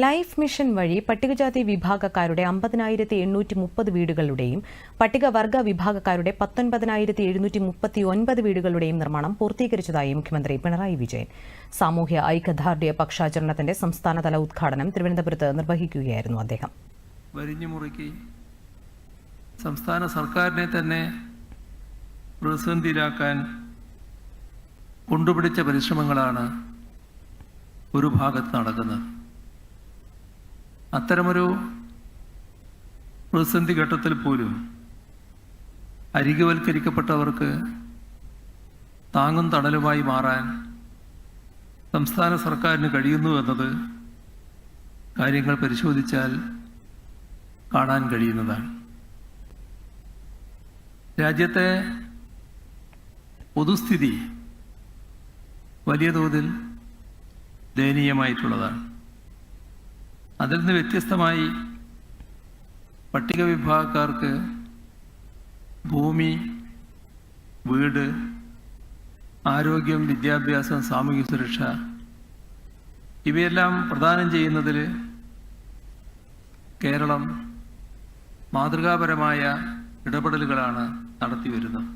Life mission വഴി പട്ടികജാതി വിഭാഗക്കാരുടെ അമ്പതിനായിരത്തി എണ്ണൂറ്റി മുപ്പത് വീടുകളുടെയും പട്ടികവർഗ വിഭാഗക്കാരുടെ പത്തൊൻപതിനായിരത്തി എഴുന്നൂറ്റി മുപ്പത്തി ഒൻപത് വീടുകളുടെയും നിർമ്മാണം പൂർത്തീകരിച്ചതായി മുഖ്യമന്ത്രി പിണറായി വിജയൻ. സാമൂഹ്യ ഐക്യദാർഢ്യ പക്ഷാചരണത്തിന്റെ സംസ്ഥാനതല ഉദ്ഘാടനം തിരുവനന്തപുരത്ത് നിർവഹിക്കുകയായിരുന്നു അദ്ദേഹം. സംസ്ഥാന സർക്കാരിനെ തന്നെ പ്രതിസന്ധിയിലാക്കാൻ കൊണ്ടുപിടിച്ച പരിശ്രമങ്ങളാണ് ഒരു ഭാഗത്ത് നടക്കുന്നത്. അത്തരമൊരു പ്രതിസന്ധി ഘട്ടത്തിൽ പോലും അരികവൽക്കരിക്കപ്പെട്ടവർക്ക് താങ്ങും തണലുമായി മാറാൻ സംസ്ഥാന സർക്കാരിന് കഴിയുന്നു എന്നത് കാര്യങ്ങൾ പരിശോധിച്ചാൽ കാണാൻ കഴിയുന്നതാണ്. രാജ്യത്തെ പൊതുസ്ഥിതി വലിയ തോതിൽ ദയനീയമായിട്ടുള്ളതാണ്. അതിൽ നിന്ന് വ്യത്യസ്തമായി പട്ടിക വിഭാഗക്കാർക്ക് ഭൂമി വീട് ആരോഗ്യം വിദ്യാഭ്യാസം സാമൂഹ്യ സുരക്ഷ ഇവയെല്ലാം പ്രദാനം ചെയ്യുന്നതിൽ കേരളം മാതൃകാപരമായ ഇടപെടലുകളാണ് നടത്തി വരുന്നത്